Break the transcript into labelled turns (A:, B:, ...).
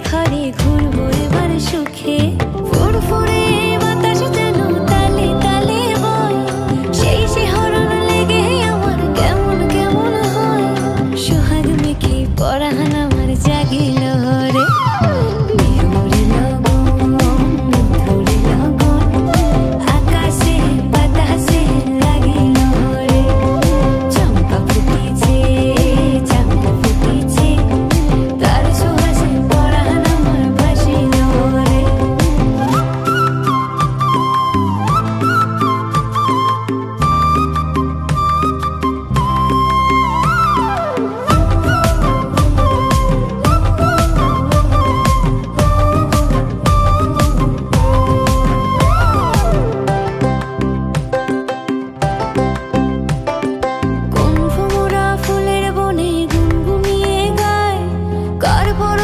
A: ঘরে ঘরে